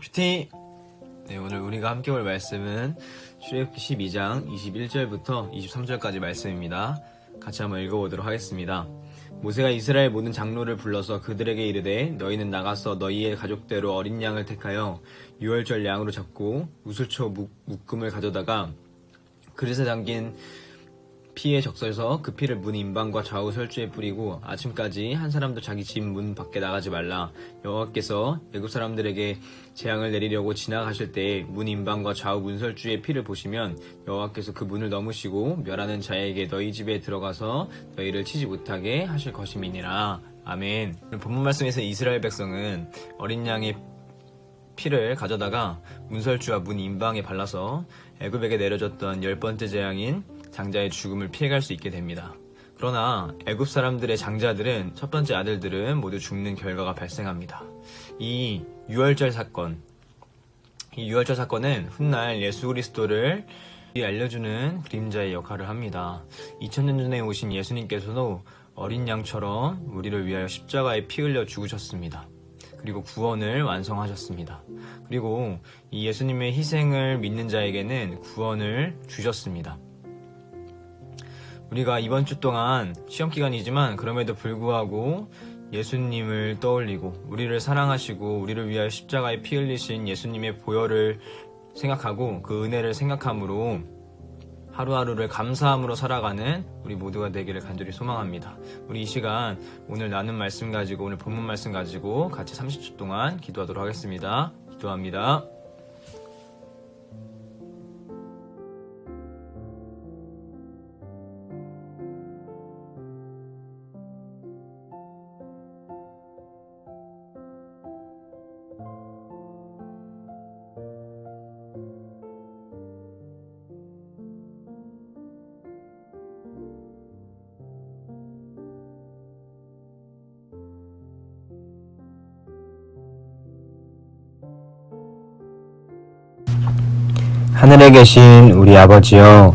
큐티! 네, 오늘 우리가 함께 볼 말씀은 출애굽기 12장 21절부터 23절까지 말씀입니다. 같이 한번 읽어보도록 하겠습니다. 모세가 이스라엘 모든 장로를 불러서 그들에게 이르되 너희는 나가서 너희의 가족대로 어린 양을 택하여 유월절 양으로 잡고 우슬초 묵- 묶음을 가져다가 그릇에 담긴 피에 적셔서 그 피를 문 인방과 좌우 설주에 뿌리고 아침까지 한 사람도 자기 집 문 밖에 나가지 말라. 여호와께서 애굽 사람들에게 재앙을 내리려고 지나가실 때문 인방과 좌우 문설주의 피를 보시면 여호와께서 그 문을 넘으시고 멸하는 자에게 너희 집에 들어가서 너희를 치지 못하게 하실 것임이니라. 아멘. 본문 말씀에서 이스라엘 백성은 어린 양의 피를 가져다가 문설주와 문 인방에 발라서 애굽에게 내려졌던 열 번째 재앙인 장자의 죽음을 피해갈 수 있게 됩니다. 그러나 애굽 사람들의 장자들은 첫 번째 아들들은 모두 죽는 결과가 발생합니다. 이 유월절 사건, 이 유월절 사건은 훗날 예수 그리스도를 알려주는 그림자의 역할을 합니다. 2000년 전에 오신 예수님께서도 어린 양처럼 우리를 위하여 십자가에 피 흘려 죽으셨습니다. 그리고 구원을 완성하셨습니다. 그리고 이 예수님의 희생을 믿는 자에게는 구원을 주셨습니다. 우리가 이번 주 동안 시험 기간이지만 그럼에도 불구하고 예수님을 떠올리고 우리를 사랑하시고 우리를 위하여 십자가에 피 흘리신 예수님의 보혈을 생각하고 그 은혜를 생각함으로 하루하루를 감사함으로 살아가는 우리 모두가 되기를 간절히 소망합니다. 우리 이 시간 오늘 나눈 말씀 가지고 오늘 본문 말씀 가지고 같이 30초 동안 기도하도록 하겠습니다. 기도합니다. 하늘에 계신 우리 아버지여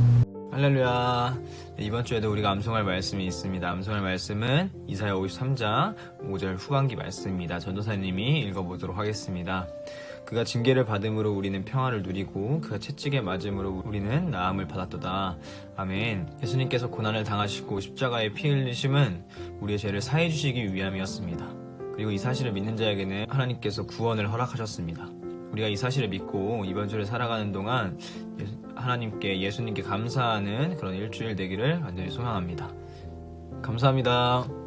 할렐루야. 네, 이번 주에도 우리가 암송할 말씀이 있습니다. 암송할 말씀은 이사야 53장 5절 후반기 말씀입니다. 전도사님이 읽어보도록 하겠습니다. 그가 징계를 받음으로 우리는 평화를 누리고 그가 채찍에 맞음으로 우리는 나음을 받았도다. 아멘. 예수님께서 고난을 당하시고 십자가에 피 흘리심은 우리의 죄를 사해 주시기 위함이었습니다. 그리고 이 사실을 믿는 자에게는 하나님께서 구원을 허락하셨습니다. 우리가 이 사실을 믿고 이번 주를 살아가는 동안 예- 하나님께 예수님께 감사하는 그런 일주일 되기를 간절히 소망합니다. 감사합니다.